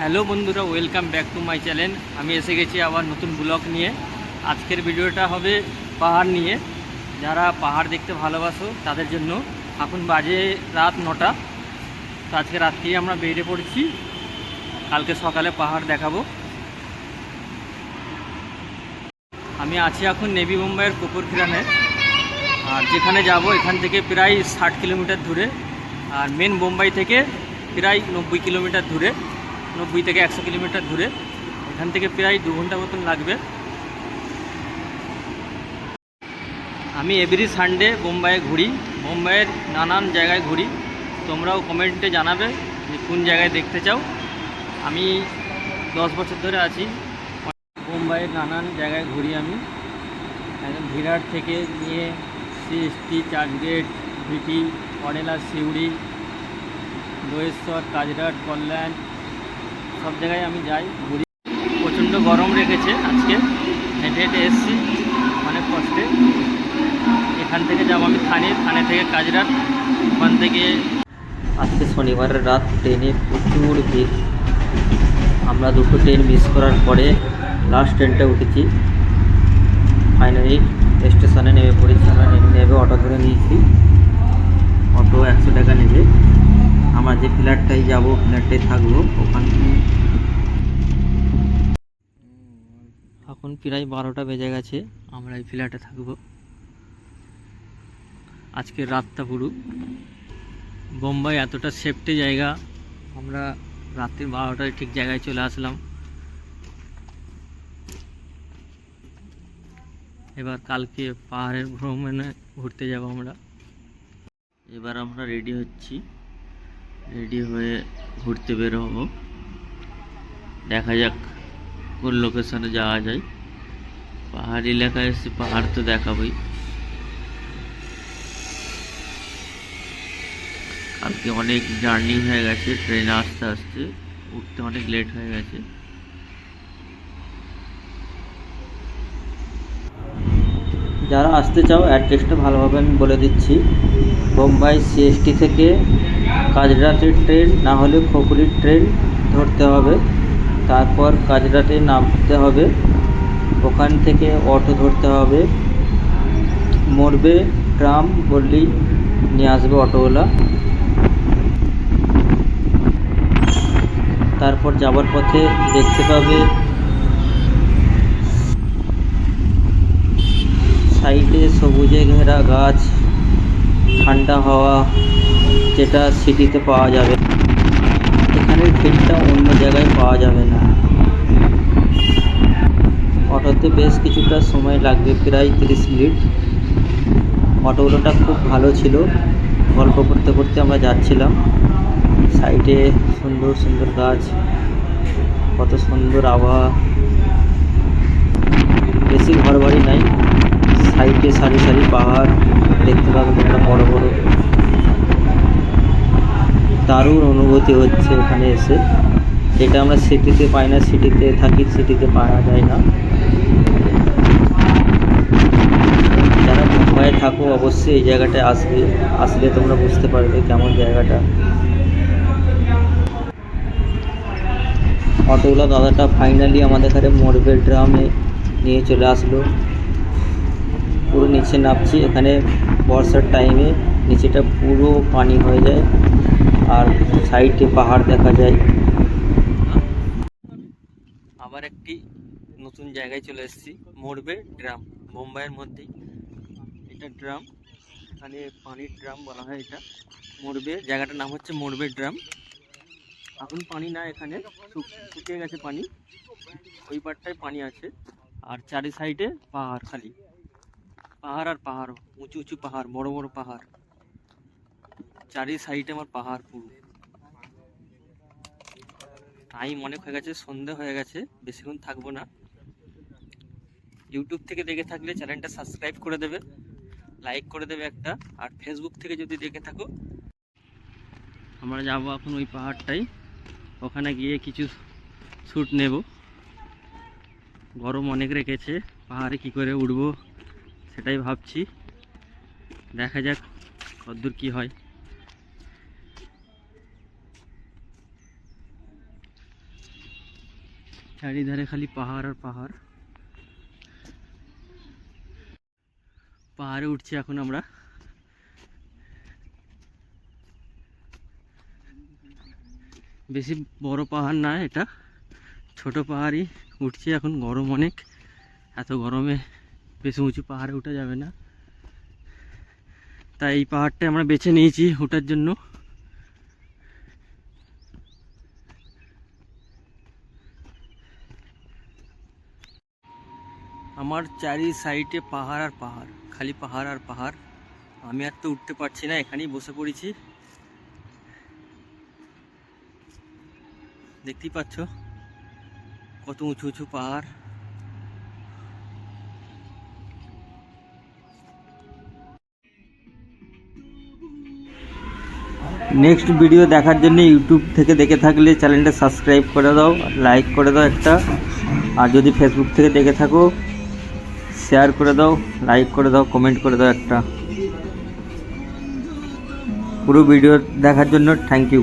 Hello বন্ধুরা welcome back to my channel আমি এসে গেছি আবার নতুন ব্লগ নিয়ে। আজকের ভিডিওটা হবে পাহাড় নিয়ে। যারা পাহাড় দেখতে ভালোবাসো, তাদের জন্য এখন বাজে রাত নটা। তো আজকে রাত্রি আমরা বেরিয়ে পড়েছি। কালকে সকালে পাহাড় দেখাবো। আমি আছি এখন নেভি মুম্বাইয়ের কুকুরখিরানে আর যেখানে যাব, এখান থেকে প্রায় ষাট কিলোমিটার দূরে। আর মেন বোম্বাই থেকে প্রায় নব্বই কিলোমিটার দূরে। নব্বই থেকে একশো কিলোমিটার দূরে। এখান থেকে প্রায় দু ঘণ্টা মতন লাগবে। আমি এভরি সানডে বোম্বাইয়ে ঘুরি। বোম্বাইয়ের নানান জায়গায় ঘুরি। তোমরাও কমেন্টে জানাবে যে কোন জায়গায় দেখতে চাও। আমি দশ বছর ধরে আছি। বোম্বাইয়ের নানান জায়গায় ঘুরি আমি। একদম ভিরাট থেকে নিয়ে সিএসটি চার্চগেট ভিটি, অডেলা, সিউড়ি, দোয়েশ্বর, কাজরাট, কল্যাণ সব জায়গায় আমি যাই, ঘুরি। প্রচণ্ড গরম রেখেছে আজকে। হেঁটে হেঁটে এসছি অনেক কষ্টে। এখান থেকে যাব আমি থানে। থানে থেকে কাজরাট ওখান থেকে আজকে শনিবারের রাত, ট্রেনে প্রচুর ভিড়। আমরা দুটো ট্রেন মিস করার পরে লাস্ট ট্রেনটা উঠেছি। ফাইনালি স্টেশনে নেমে পড়েছি। আমরা নেমে অটো ধরে নিয়েছি। অটো একশো টাকা নেবে। আমরা যে ফ্ল্যাটটাই যাব ফ্ল্যাটটাই থাকব, ওখানে এখন প্রায় বারোটা বেজে গেছে, আমরা এই ফ্ল্যাটে থাকব। আজকের রাতটা পুরো। বোম্বাই এতটা সেফটি জায়গা, আমরা রাত্রি বারোটায় ঠিক জায়গায় চলে আসলাম। এবার কালকে পাহাড়ের ভ্রমণে ঘুরতে যাব আমরা। এবার আমরা রেডি হচ্ছি। রেডি হয়ে ঘুরতে বের হব। দেখা যাক কোন লোকেশনে যাওয়া যায়। পাহাড় এলাকায় এসে পাহাড় তো দেখাবই। কালকে অনেক জার্নি হয়ে গেছে, ট্রেনে আসতে আসতে, উঠতে অনেক লেট হয়ে গেছে। যারা আসতে চাও অ্যাড্রেসটা ভালোভাবে আমি বলে দিচ্ছি। বোম্বাই সিএসটি থেকে কাজরাটের ট্রেন, না হলে খপুরির ট্রেন ধরতে হবে। তারপর কাজরাতে নামতে হবে। ওখান থেকে অটো ধরতে হবে। মরবে, ট্রাম বললেই নিয়ে আসবে অটোওয়ালা। তারপর যাবার পথে দেখতে পাবে সাইডে সবুজে ঘেরা গাছ, ঠান্ডা হাওয়া, যেটা সিটিতে পাওয়া যাবে। এখানের ফিলটা অন্য জায়গায় পাওয়া যাবে না। অটোতে বেশ কিছুটা সময় লাগবে, প্রায় তিরিশ মিনিট। অটোগুলোটা খুব ভালো ছিল। গল্প করতে করতে আমরা যাচ্ছিলাম। সাইডে সুন্দর সুন্দর গাছ, কত সুন্দর আবহাওয়া। বেশি ঘর বাড়ি নাই। সাইডে সারি সারি পাহাড়, দেখতে পাবেন একটা বড় বড়। দারুণ অনুভূতি হচ্ছে এখানে এসে। যেটা আমরা সিটিতে পাই না সিটিতে থাকি সিটিতে পাওয়া যায় না। যারা মুম্বাইয়ে থাকো, অবশ্যই এই জায়গাটায় আসবে। আসলে তোমরা বুঝতে পারবে কেমন জায়গাটা। অটোওয়ালা দাদাটা ফাইনালি আমাদের এখানে মরবে, ড্রামে নিয়ে চলে আসলো। পুরো নিচে নামছি, এখানে বর্ষার টাইমে নিচেটা পুরো পানি হয়ে যায়, আর সাইডে পাহাড় দেখা যায়। আবার একটি নতুন জায়গায় চলে এসেছি মরবে ড্রাম মুম্বাইয়ের মধ্যেই। এটা ড্রাম, এখানে পানির ড্রাম বলা হয় এটা। মরবে জায়গাটার নাম হচ্ছে মরবে ড্রাম। এখন পানি না এখানে শুকিয়ে গেছে পানি। ওই পারটায় পানি আছে, আর চারি সাইডে পাহাড় খালি। পাহাড় আর পাহাড় উঁচু উঁচু পাহাড়, বড় বড় পাহাড়। চারি সাইডে আমার পাহাড় পুরো। টাইম অনেক হয়ে গেছে, সন্ধে হয়ে গেছে বেশিক্ষণ থাকব না। ইউটিউব থেকে দেখে থাকলে চ্যানেলটা সাবস্ক্রাইব করে দেবে লাইক করে দেবে একটা, আর ফেসবুক থেকে যদি দেখে থাকো। আমরা যাব এখন ওই পাহাড়টাই, ওখানে গিয়ে কিছু শ্যুট নেব। গরম অনেক রেখেছে, পাহাড়ে কি করে উঠবো সেটাই ভাবছি। দেখা যাক কতদূর কি হয়। চারিধারে খালি পাহাড় আর পাহাড়। পাহাড়ে উঠছি এখন আমরা। বেশি বড় পাহাড় না এটা, ছোট পাহাড়ই। উঠছি এখন গরম অনেক, এত গরমে বেশি উঁচু পাহাড়ে উঠা যাবে না। তাই এই পাহাড়টা আমরা বেছে নিয়েছি ওঠার জন্য। আমার চারি সাইডে পাহাড় আর পাহাড়, খালি পাহাড় আর পাহাড়। আমি আর তো উঠতে পারছি না, এখানেই বসে পড়েছি। দেখতেই পাচ্ছ কত উঁচু উঁচু পাহাড়। নেক্সট ভিডিও দেখার জন্য ইউটিউব থেকে দেখে থাকলে চ্যানেলটা সাবস্ক্রাইব করে দাও লাইক করে দাও একটা। আর যদি ফেসবুক থেকে দেখে থাকো শেয়ার করে দাও লাইক করে দাও কমেন্ট করে দাও একটা। পুরো ভিডিও দেখার জন্য থ্যাংক ইউ